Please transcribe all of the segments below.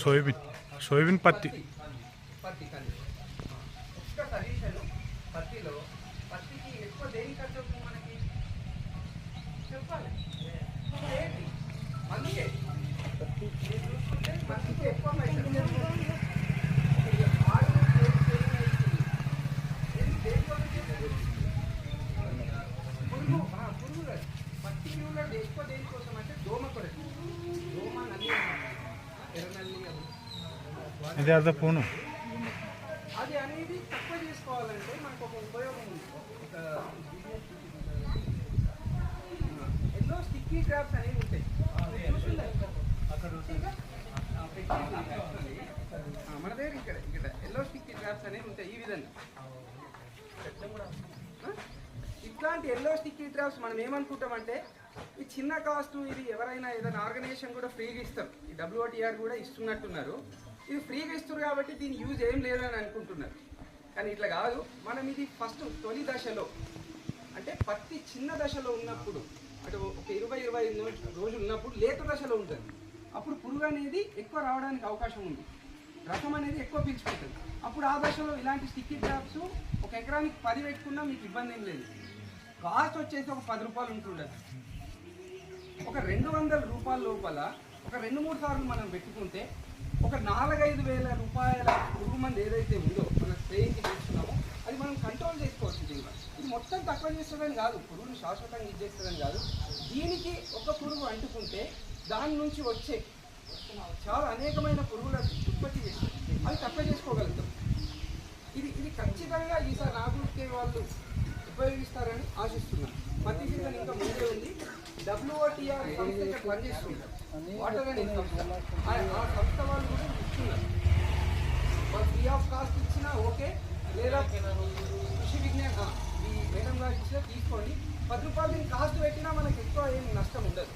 Soybean soybean పత్తి పత్తి కంది పత్తిలో పత్తికి ఎక్కువ దేని ఖర్చు అవుతుంది మనకి చెప్పాలి మీరు చూసుకుంటే ఎక్కువ పైసలు ఇది ఆరు ఏడు చేయని అవుతుంది. ఏది దేనికోసం చేస్తారు? పురుగు ఆ, పురుగు కాదు. పత్తి పురుగులో ఎక్కువ దేనికోసం అంటే దోమ కొరకు దోమ నల్లి అన్నమాట. ఎర్ర నల్లి అవి ఇది అర్థ పూను. అది అనేది తక్కువ చేసుకోవాలంటే మనకు ఒక ఉపయోగం ఉంది. ఒక ఎన్నో స్టిక్కీ ట్రాప్స్ అనేవి ఉంటాయి. మన దగ్గర ఇక్కడ ఇక్కడ ఎల్లో స్టిక్కీ ట్రాప్స్ అనేవి ఉంటాయి ఈ విధంగా? ఇట్లాంటి ఎల్లో స్టిక్కీ ట్రాప్స్ మనం ఏమనుకుంటామంటే ఈ చిన్న కాస్ట్ ఇది ఎవరైనా ఏదైనా ఆర్గనైజేషన్ కూడా ఫ్రీగా ఇస్తారు ఈ డబ్ల్యూటీఆర్ కూడా ఇస్తున్నట్టున్నారు. ఇది ఫ్రీగా ఇస్తారు కాబట్టి దీని యూజ్ ఏం లేదని అనుకుంటున్నారు. కానీ ఇట్లా కాదు. మనం ఇది ఫస్ట్ తొలి దశలో అంటే పత్తి చిన్న దశలో ఉన్నప్పుడు అంటే ఒక ఇరవై ఇరవై ఐదు రోజులు ఉన్నప్పుడు లేత దశలో ఉంటుంది. అప్పుడు పురుగు అనేది ఎక్కువ రావడానికి అవకాశం ఉంది. రసం అనేది ఎక్కువ పీల్చుకుంటుంది అప్పుడు ఆ దశలో ఇలాంటి స్టిక్కీ జాబ్స్ ఒక ఎకరానికి పది పెట్టుకున్నా మీకు ఇబ్బంది ఏం లేదు. కాస్ట్ వచ్చేసి ఒక పది రూపాయలు ఉంటుండదు. ఒక రెండు వందల రూపాయల లోపల ఒక రెండు మూడు సార్లు మనం పెట్టుకుంటే ఒక నాలుగైదు వేల రూపాయల పురుగు మంది ఏదైతే ఉందో మన స్ప్రేయింగ్కి చేస్తున్నామో అది మనం కంట్రోల్ చేసుకోవచ్చు దీనివల్ల ఇది మొత్తం తక్కువ చేస్తుందని కాదు పురుగులు శాశ్వతంగా ఇది చేస్తుందని కాదు. దీనికి ఒక పురుగు అంటుకుంటే దాని నుంచి వచ్చే చాలా అనేకమైన పురుగుల ఉత్పత్తి చేస్తుంది అది తక్కువ చేసుకోగలుగుతాం. ఇది ఇది ఖచ్చితంగా ఈసారి నాగుకే వాళ్ళు ఉపయోగిస్తారని ఆశిస్తున్నాను. మధ్య సీజన్ ఇంకా ముందే ఉంది. డబ్ల్యూఓటీఆర్ సంస్థ పనిచేస్తుంది. వాటర్ అండ్ ఇన్కమ్ ఆ సంస్థ వాళ్ళు కూడా ఇస్తున్నారు. వాళ్ళు ఫ్రీ ఆఫ్ కాస్ట్ ఇచ్చినా ఓకే లేదా కృషి విజ్ఞాన్ ఈ మేడం గారు ఇచ్చినా తీసుకోండి. పది రూపాయలు కాస్ట్ పెట్టినా మనకి ఎక్కువ ఏం నష్టం ఉండదు.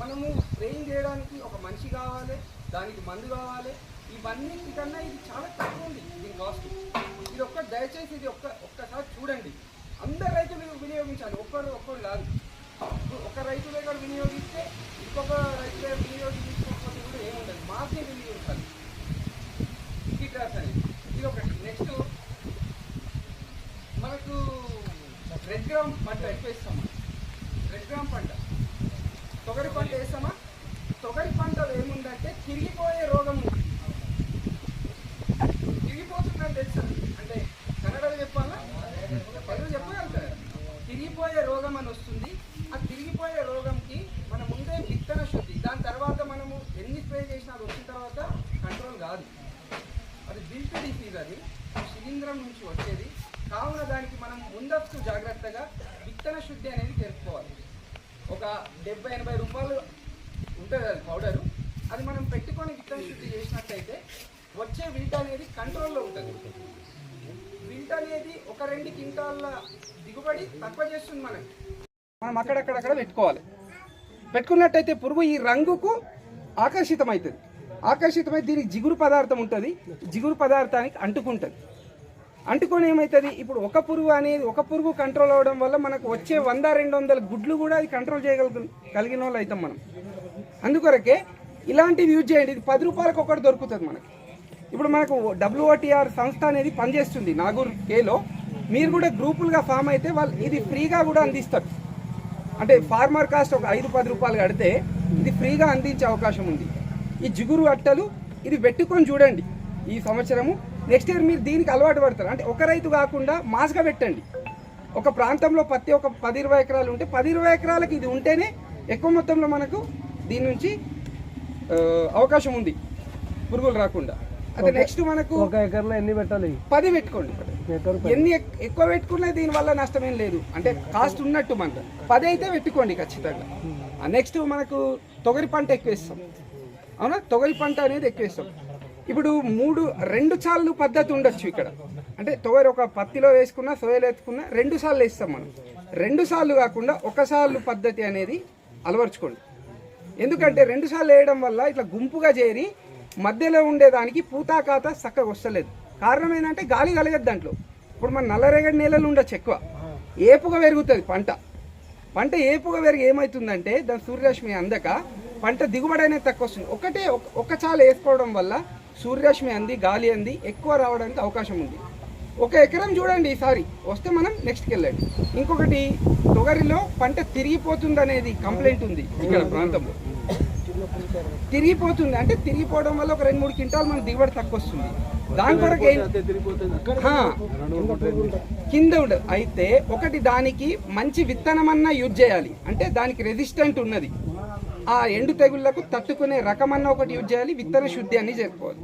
మనము స్ప్రేయింగ్ చేయడానికి ఒక మనిషి కావాలి దానికి మందు కావాలి. ఇవన్నిటికన్నా ఇది చాలా తక్కువ ఉంది దీని కాస్ట్ ఇది ఒక్క దయచేసి ఇది ఒక్క ఒక్కసారి చూడండి. అందరు రైతులు వినియోగించాలి ఒక్కరు ఒక్కరు కాదు. ఒక రైతు దగ్గర వినియోగిస్తే ఇంకొక రైతు దగ్గర వినియోగించుకోకపోతే కూడా ఏముండదు మాకే వినియోగించాలి ఈ ట్రాప్స్ అనేది ఇది ఒకటి నెక్స్ట్ మనకు రెడ్ గ్రామ్ వేస్తామా? రెడ్ గ్రామ్ పంట. తొగరి పంట వేస్తామా? తొగరి పంటలో ఏముందంటే తిరిగిపోయే రోగం ఉంది. తిరిగిపోతుందని తెలుసా? అంటే కన్నడలో చెప్పాలా? తెలుగు చెప్పగలుగుతారు తిరిగిపోయే రోగం అని వస్తుంది. ఆ తిరిగిపోయే రోగంకి మన ముందే విత్తన శుద్ధి. దాని తర్వాత మనము ఎన్ని స్ప్రే చేసినా అది వచ్చిన తర్వాత కంట్రోల్ కాదు. అది బిల్ట్ డిసీజ్ అది శిలీంధ్రం నుంచి వచ్చేది కావున దానికి మనం ముందస్తు జాగ్రత్తగా విత్తన శుద్ధి అనేది తెలుసుకోవాలి ఒక డెబ్బై ఎనభై రూపాయలు ఉంటుంది అది పౌడరు. అది మనం పెట్టుకొని విత్తన శుద్ధి చేసినట్టయితే వచ్చే విల్ట్ అనేది కంట్రోల్లో ఉంటుంది. విల్ట్ అనేది ఒక రెండు క్వింటాల దిగుబడి తక్కువ చేస్తుంది మనకి. మనం అక్కడక్కడక్కడ పెట్టుకోవాలి. పెట్టుకున్నట్టయితే పురుగు ఈ రంగుకు ఆకర్షితమవుతుంది. ఆకర్షితమై దీనికి జిగురు పదార్థం ఉంటుంది. జిగురు పదార్థానికి అంటుకుంటుంది. అంటుకొని ఏమవుతుంది ఇప్పుడు ఒక పురుగు అనేది ఒక పురుగు కంట్రోల్ అవ్వడం వల్ల మనకు వచ్చే వంద రెండు వందల గుడ్లు కూడా అది కంట్రోల్ చేయగలుగు కలిగిన వాళ్ళు అవుతాం మనం. అందుకొరకే ఇలాంటివి యూజ్ చేయండి. ఇది పది రూపాయలకు ఒకటి దొరుకుతుంది మనకి. ఇప్పుడు మనకు డబ్ల్యూఓటీఆర్ సంస్థ అనేది పనిచేస్తుంది నాగూర్ కేలో. మీరు కూడా గ్రూపులుగా ఫామ్ అయితే వాళ్ళు ఇది ఫ్రీగా కూడా అందిస్తారు. అంటే ఫార్మర్ కాస్ట్ ఒక ఐదు పది రూపాయలు కడితే ఇది ఫ్రీగా అందించే అవకాశం ఉంది. ఈ జిగురు అట్టలు ఇది పెట్టుకొని చూడండి. ఈ సంవత్సరము నెక్స్ట్ ఇయర్ మీరు దీనికి అలవాటు పడతారు. అంటే ఒక రైతు కాకుండా మాస్గా పెట్టండి. ఒక ప్రాంతంలో పత్తి ఒక పది ఇరవై ఎకరాలు ఉంటే పది ఇరవై ఎకరాలకు ఇది ఉంటేనే ఎక్కువ మొత్తంలో మనకు దీని నుంచి అవకాశం ఉంది. పురుగులు రాకుండా. అదే నెక్స్ట్ మనకు ఒక ఎకర్లో ఎన్ని పెట్టాలి? పది పెట్టుకోండి. ఎన్ని ఎక్- ఎక్కువ పెట్టుకున్నా దీని వల్ల నష్టమేం లేదు. అంటే కాస్ట్ ఉన్నట్టు మనకు. పది అయితే పెట్టుకోండి ఖచ్చితంగా. నెక్స్ట్ మనకు తొగరి పంట ఎక్కువ ఇస్తాం అవునా? తొగరి పంట అనేది ఎక్కువ ఇస్తాం ఇప్పుడు మూడు రెండు సార్లు పద్ధతి ఉండొచ్చు ఇక్కడ. అంటే తొగరి ఒక పత్తిలో వేసుకున్నా సోయలు వేసుకున్నా రెండు సార్లు వేస్తాం మనం. రెండు సార్లు కాకుండా ఒకసార్లు పద్ధతి అనేది అలవర్చుకోండి. ఎందుకంటే రెండు సార్లు వేయడం వల్ల ఇట్లా గుంపుగా చేరి మధ్యలో ఉండేదానికి పూతాకాత చక్కగా వస్తలేదు. కారణం ఏంటంటే గాలి కలగదు దాంట్లో. ఇప్పుడు మన నల్లరేగడి నేలలు ఉండొచ్చు ఎక్కువ. ఏపుగా పెరుగుతుంది పంట. పంట ఏపుగా పెరిగి ఏమవుతుందంటే దాని సూర్యరశ్మి అందక పంట దిగుబడి అనేది తక్కువ వస్తుంది. ఒకటే ఒక- ఒక చాలు వేసుకోవడం వల్ల సూర్యరశ్మి అంది గాలి అంది ఎక్కువ రావడానికి అవకాశం ఉంది. ఒక ఎకరం చూడండి ఈసారి. వస్తే మనం నెక్స్ట్కి వెళ్ళండి ఇంకొకటి తొగరిలో పంట తిరిగిపోతుంది అనేది కంప్లైంట్ ఉంది ఇక్కడ ప్రాంతంలో. తిరిగిపోతుంది. అంటే తిరిగిపోవడం వల్ల ఒక రెండు మూడు క్వింటాలు మనకు దిగుబడి తక్కువ వస్తుంది దాని కొరకు. కింద ఉండదు అయితే ఒకటి దానికి మంచి విత్తనమన్నా యూజ్ చేయాలి. అంటే దానికి రెసిస్టెంట్ ఉన్నది. ఆ ఎండు తెగుళ్ళకు తట్టుకునే రకమన్నా ఒకటి యూజ్ చేయాలి విత్తన శుద్ధి అని చెప్పుకోవాలి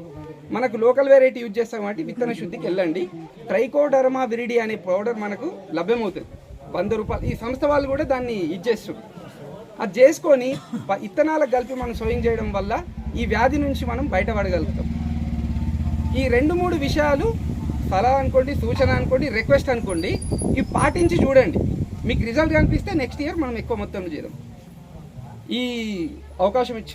మనకు లోకల్ వెరైటీ యూజ్ చేస్తాం కాబట్టి విత్తన శుద్ధికి వెళ్ళండి. ట్రైకోడర్మా విరిడి అనే పౌడర్ మనకు లభ్యమవుతుంది. వంద రూపాయలు. ఈ సంస్థ వాళ్ళు కూడా దాన్ని ఇచ్చేస్తుంది అది చేసుకొని ఇత్తనాలకు విత్తనాలకు కలిపి మనం సోయింగ్ చేయడం వల్ల ఈ వ్యాధి నుంచి మనం బయటపడగలుగుతాం. ఈ రెండు మూడు విషయాలు సలహా అనుకోండి సూచన అనుకోండి రిక్వెస్ట్ అనుకోండి ఇవి పాటించి చూడండి. మీకు రిజల్ట్ కనిపిస్తే నెక్స్ట్ ఇయర్ మనం ఎక్కువ మొత్తంలో చేద్దాం. ఈ అవకాశం ఇచ్చి